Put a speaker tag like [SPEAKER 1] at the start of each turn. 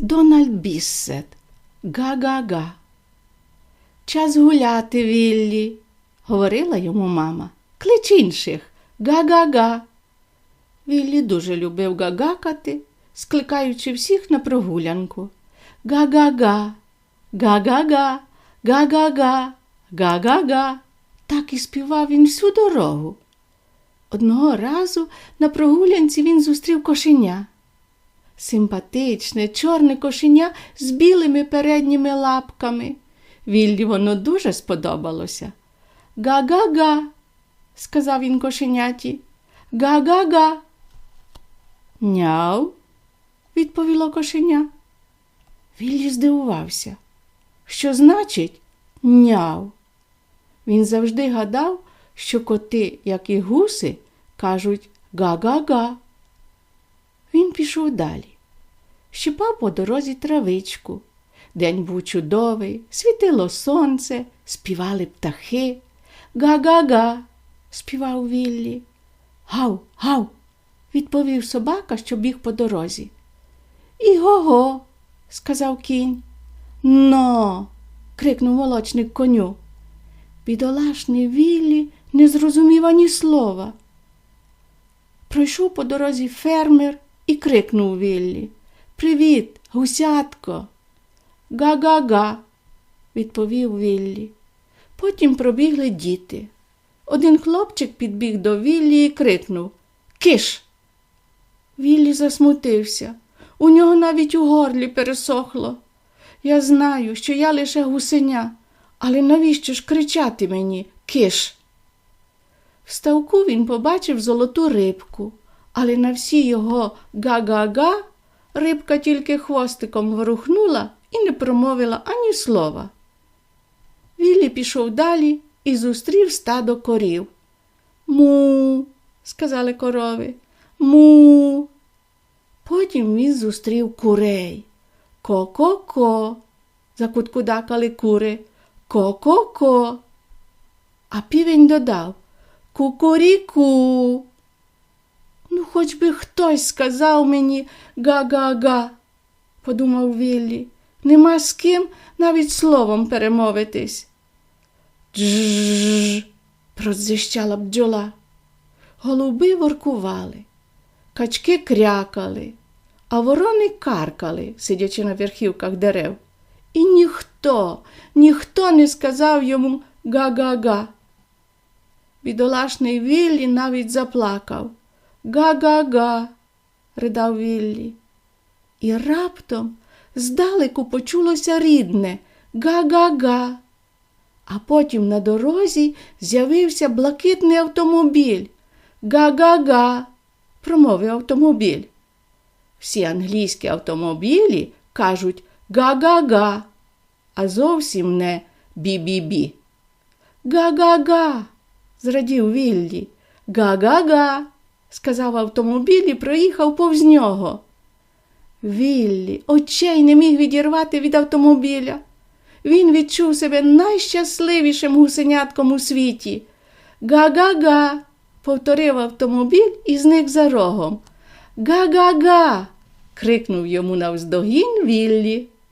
[SPEAKER 1] Дональд Біссет. Га-га-га. Час гуляти, Віллі, говорила йому мама. Клич інших. Га-га-га. Віллі дуже любив гагакати, скликаючи всіх на прогулянку. Га-га-га, га-га-га, га-га-га, га-га-га. Так і співав він всю дорогу. Одного разу на прогулянці він зустрів кошеня. Симпатичне, чорне кошеня з білими передніми лапками. Віллі воно дуже сподобалося. Га-га-га, сказав він кошеняті. Га-га-га. Няу, відповіло кошеня. Віллі здивувався. Що значить няу? Він завжди гадав, що коти, як і гуси, кажуть га-га-га. Пішов далі. Щипав по дорозі травичку. День був чудовий, світило сонце, співали птахи. Га-га-га, співав Віллі. Гав, гав, відповів собака, що біг по дорозі. І го-го, сказав кінь. Но. крикнув молочник коню. Бідолашний Віллі не зрозумів ані слова. Пройшов по дорозі фермер і крикнув Віллі. Привіт, гусятко. Га-га-га, відповів Віллі. Потім пробігли діти. Один хлопчик підбіг до Віллі і крикнув Киш. Віллі засмутився. У нього навіть у горлі пересохло. Я знаю, що я лише гусеня, але навіщо ж кричати мені Киш? В ставку він побачив золоту рибку, але на всі його га-га-га рибка тільки хвостиком ворухнула і не промовила ані слова. Віллі пішов далі і зустрів стадо корів. Му, сказали корови. Му. Потім він зустрів курей. Ко-ко-ко. Закуткудакали кури. Ко-ко-ко. А півень додав Кукуріку. Ну, хоч би хтось сказав мені га-га-га, подумав Віллі. Нема з ким навіть словом перемовитись. Дж. продзищала бджола. Голуби воркували, качки крякали, а ворони каркали, сидячи на верхівках дерев. І ніхто, ніхто не сказав йому га-га-га. Бідолашний Віллі навіть заплакав. Га-га-га, ридав Віллі. І раптом здалеку почулося рідне га-га-га. А потім на дорозі з'явився блакитний автомобіль. Га-га-га, промовив автомобіль. Всі англійські автомобілі кажуть га-га-га, а зовсім не бі-бі-бі. Га-га-га, зрадів Віллі. Га-га-га, сказав автомобіль і проїхав повз нього. Віллі очей не міг відірвати від автомобіля. Він відчув себе найщасливішим гусенятком у світі. Га-га-га, повторив автомобіль і зник за рогом. Га-га-га. крикнув йому навздогін Віллі.